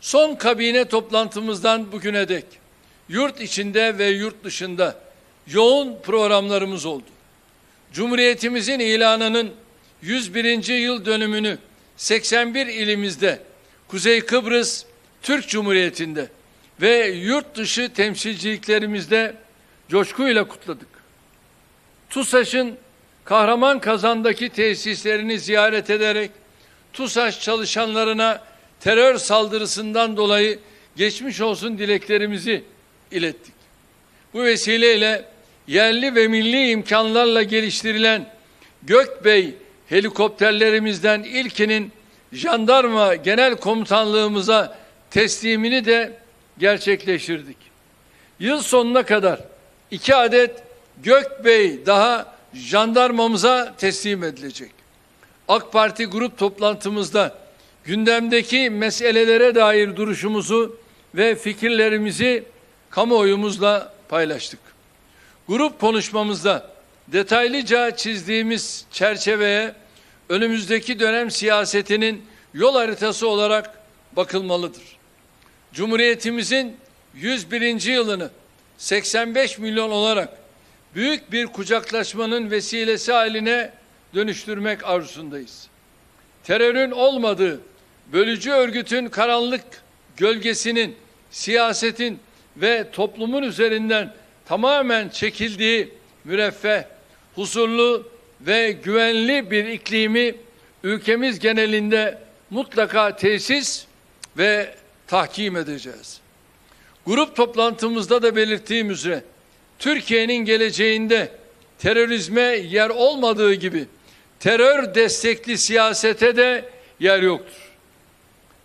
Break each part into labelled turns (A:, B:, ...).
A: Son kabine toplantımızdan bugüne dek yurt içinde ve yurt dışında yoğun programlarımız oldu. Cumhuriyetimizin ilanının 101. yıl dönümünü 81 ilimizde Kuzey Kıbrıs Türk Cumhuriyeti'nde ve yurt dışı temsilciliklerimizde coşkuyla kutladık. TUSAŞ'ın Kahraman Kazan'daki tesislerini ziyaret ederek TUSAŞ çalışanlarına terör saldırısından dolayı geçmiş olsun dileklerimizi ilettik. Bu vesileyle yerli ve milli imkanlarla geliştirilen Gökbey helikopterlerimizden ilkinin jandarma genel komutanlığımıza teslimini de gerçekleştirdik. Yıl sonuna kadar iki adet Gökbey daha jandarmamıza teslim edilecek. AK Parti grup toplantımızda gündemdeki meselelere dair duruşumuzu ve fikirlerimizi kamuoyumuzla paylaştık. Grup konuşmamızda detaylıca çizdiğimiz çerçeveye önümüzdeki dönem siyasetinin yol haritası olarak bakılmalıdır. Cumhuriyetimizin 101. yılını 85 milyon olarak büyük bir kucaklaşmanın vesilesi haline dönüştürmek arzusundayız. Terörün olmadığı, bölücü örgütün karanlık gölgesinin, siyasetin ve toplumun üzerinden tamamen çekildiği müreffeh, huzurlu ve güvenli bir iklimi ülkemiz genelinde mutlaka tesis ve tahkim edeceğiz. Grup toplantımızda da belirttiğim üzere Türkiye'nin geleceğinde terörizme yer olmadığı gibi terör destekli siyasete de yer yoktur.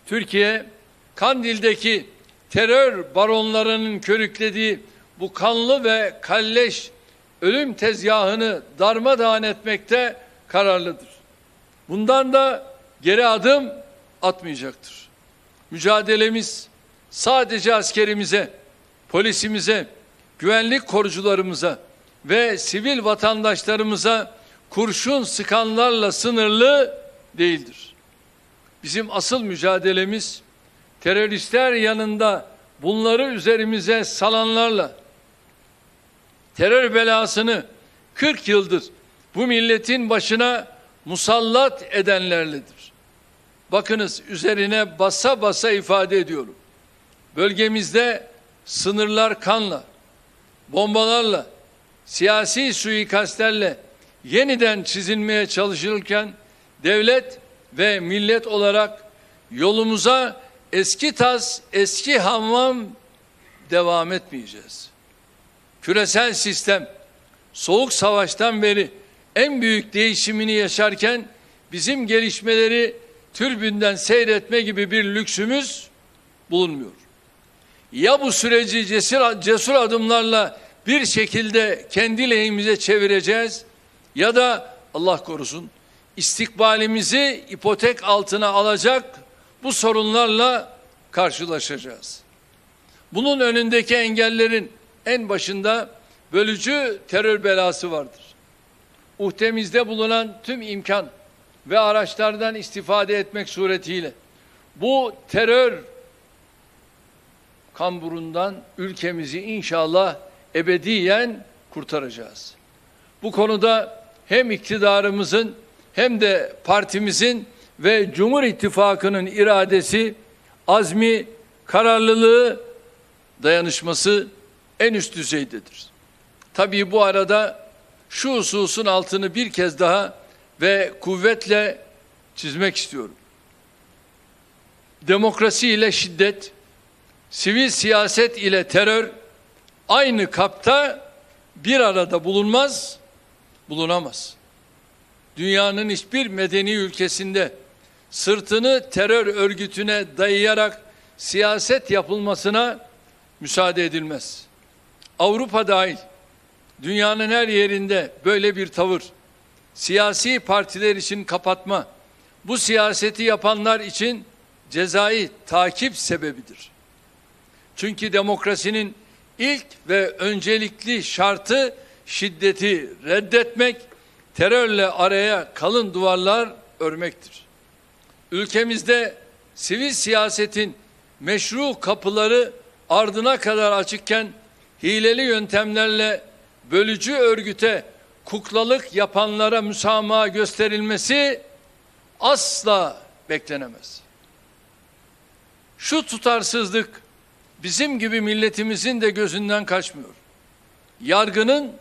A: Türkiye Kandil'deki terör baronlarının körüklediği bu kanlı ve kalleş ölüm tezgahını darmadağın etmekte kararlıdır. Bundan da geri adım atmayacaktır. Mücadelemiz sadece askerimize, polisimize, güvenlik korucularımıza ve sivil vatandaşlarımıza kurşun sıkanlarla sınırlı değildir. Bizim asıl mücadelemiz teröristler yanında bunları üzerimize salanlarla terör belasını 40 yıldır bu milletin başına musallat edenlerledir. Bakınız üzerine basa basa ifade ediyorum. Bölgemizde sınırlar kanla, bombalarla, siyasi suikastlerle yeniden çizilmeye çalışılırken devlet ve millet olarak yolumuza eski tas, eski hamam devam etmeyeceğiz. Küresel sistem soğuk savaştan beri en büyük değişimini yaşarken bizim gelişmeleri türbünden seyretme gibi bir lüksümüz bulunmuyor. Ya bu süreci cesur, cesur adımlarla bir şekilde kendi lehimize çevireceğiz ya da Allah korusun istikbalimizi ipotek altına alacak bu sorunlarla karşılaşacağız. Bunun önündeki engellerin en başında bölücü terör belası vardır. Uhtemizde bulunan tüm imkan ve araçlardan istifade etmek suretiyle bu terör kamburundan ülkemizi inşallah ebediyen kurtaracağız. Bu konuda hem iktidarımızın hem de partimizin ve Cumhur İttifakı'nın iradesi, azmi, kararlılığı, dayanışması en üst düzeydedir. Tabii bu arada şu hususun altını bir kez daha ve kuvvetle çizmek istiyorum. Demokrasi ile şiddet, sivil siyaset ile terör aynı kapta bir arada bulunmaz, bulunamaz. Dünyanın hiçbir medeni ülkesinde sırtını terör örgütüne dayayarak siyaset yapılmasına müsaade edilmez. Avrupa dahil dünyanın her yerinde böyle bir tavır siyasi partiler için kapatma, bu siyaseti yapanlar için cezai takip sebebidir. Çünkü demokrasinin ilk ve öncelikli şartı şiddeti reddetmek, terörle araya kalın duvarlar örmektir. Ülkemizde sivil siyasetin meşru kapıları ardına kadar açıkken hileli yöntemlerle bölücü örgüte kuklalık yapanlara müsamaha gösterilmesi asla beklenemez. Şu tutarsızlık bizim gibi milletimizin de gözünden kaçmıyor. Yargının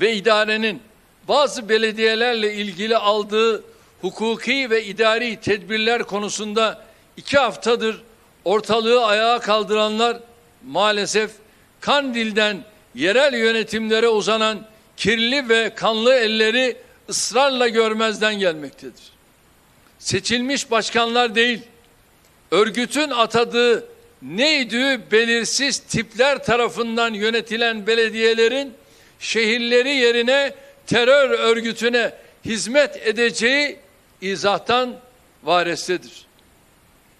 A: ve idarenin bazı belediyelerle ilgili aldığı hukuki ve idari tedbirler konusunda iki haftadır ortalığı ayağa kaldıranlar maalesef Kandil'den yerel yönetimlere uzanan kirli ve kanlı elleri ısrarla görmezden gelmektedir. Seçilmiş başkanlar değil, örgütün atadığı neydi belirsiz tipler tarafından yönetilen belediyelerin şehirleri yerine terör örgütüne hizmet edeceği izahtan varestedir.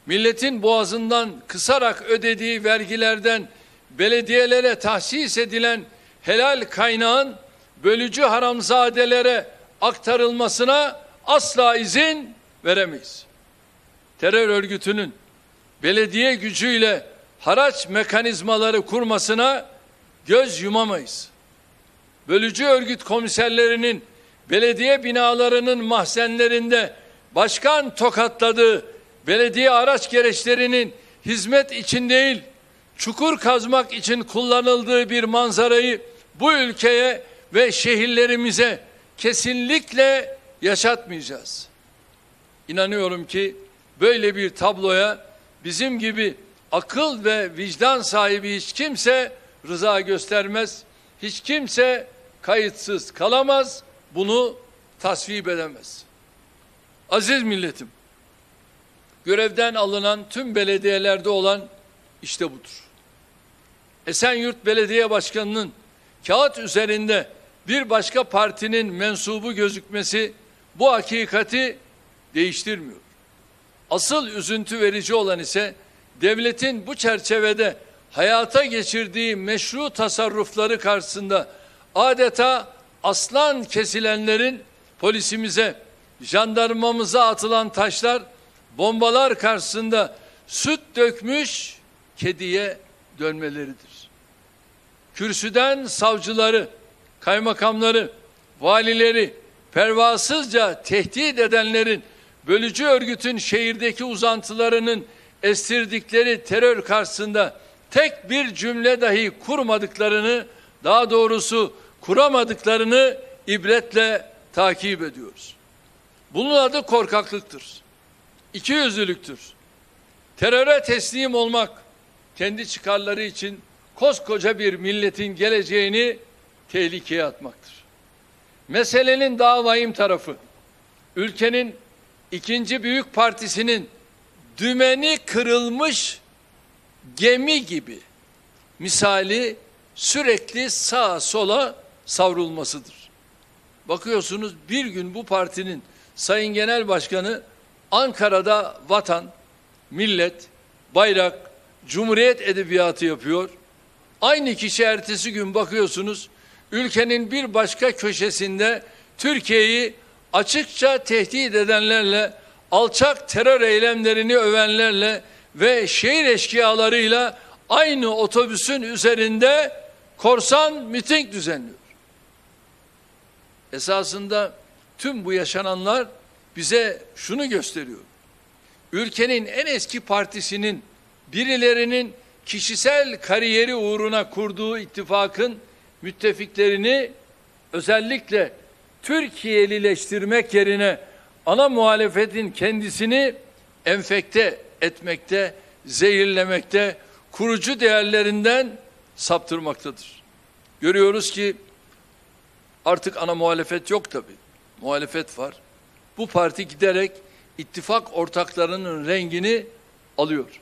A: Milletin boğazından kısarak ödediği vergilerden belediyelere tahsis edilen helal kaynağın bölücü haramzadelere aktarılmasına asla izin veremeyiz. Terör örgütünün belediye gücüyle haraç mekanizmaları kurmasına göz yumamayız. Bölücü örgüt komiserlerinin belediye binalarının mahzenlerinde başkan tokatladığı belediye araç gereçlerinin hizmet için değil, çukur kazmak için kullanıldığı bir manzarayı bu ülkeye ve şehirlerimize kesinlikle yaşatmayacağız. İnanıyorum ki böyle bir tabloya bizim gibi akıl ve vicdan sahibi hiç kimse rıza göstermez. Hiç kimse kayıtsız kalamaz. Bunu tasvip edemez. Aziz milletim, görevden alınan tüm belediyelerde olan işte budur. Esenyurt Belediye Başkanı'nın kağıt üzerinde bir başka partinin mensubu gözükmesi bu hakikati değiştirmiyor. Asıl üzüntü verici olan ise devletin bu çerçevede hayata geçirdiği meşru tasarrufları karşısında adeta aslan kesilenlerin polisimize, jandarmamıza atılan taşlar, bombalar karşısında süt dökmüş kediye dönmeleridir. Kürsüden savcıları, kaymakamları, valileri pervasızca tehdit edenlerin bölücü örgütün şehirdeki uzantılarının estirdikleri terör karşısında tek bir cümle dahi kurmadıklarını, daha doğrusu kuramadıklarını ibretle takip ediyoruz. Bunun adı korkaklıktır. İkiyüzlülüktür. Teröre teslim olmak kendi çıkarları için koskoca bir milletin geleceğini tehlikeye atmaktır. Meselenin daha vahim tarafı ülkenin ikinci büyük partisinin dümeni kırılmış gemi gibi misali sürekli sağa sola savrulmasıdır. Bakıyorsunuz bir gün bu partinin Sayın Genel Başkanı Ankara'da vatan, millet, bayrak, cumhuriyet edebiyatı yapıyor. Aynı kişi ertesi gün bakıyorsunuz ülkenin bir başka köşesinde Türkiye'yi açıkça tehdit edenlerle, alçak terör eylemlerini övenlerle ve şehir eşkıyalarıyla aynı otobüsün üzerinde korsan miting düzenliyor. Esasında tüm bu yaşananlar bize şunu gösteriyor. Ülkenin en eski partisinin birilerinin kişisel kariyeri uğruna kurduğu ittifakın müttefiklerini özellikle Türkiye'lileştirmek yerine ana muhalefetin kendisini enfekte etmekte, zehirlemekte, kurucu değerlerinden saptırmaktadır. Görüyoruz ki artık ana muhalefet yok tabi. Muhalefet var. Bu parti giderek ittifak ortaklarının rengini alıyor.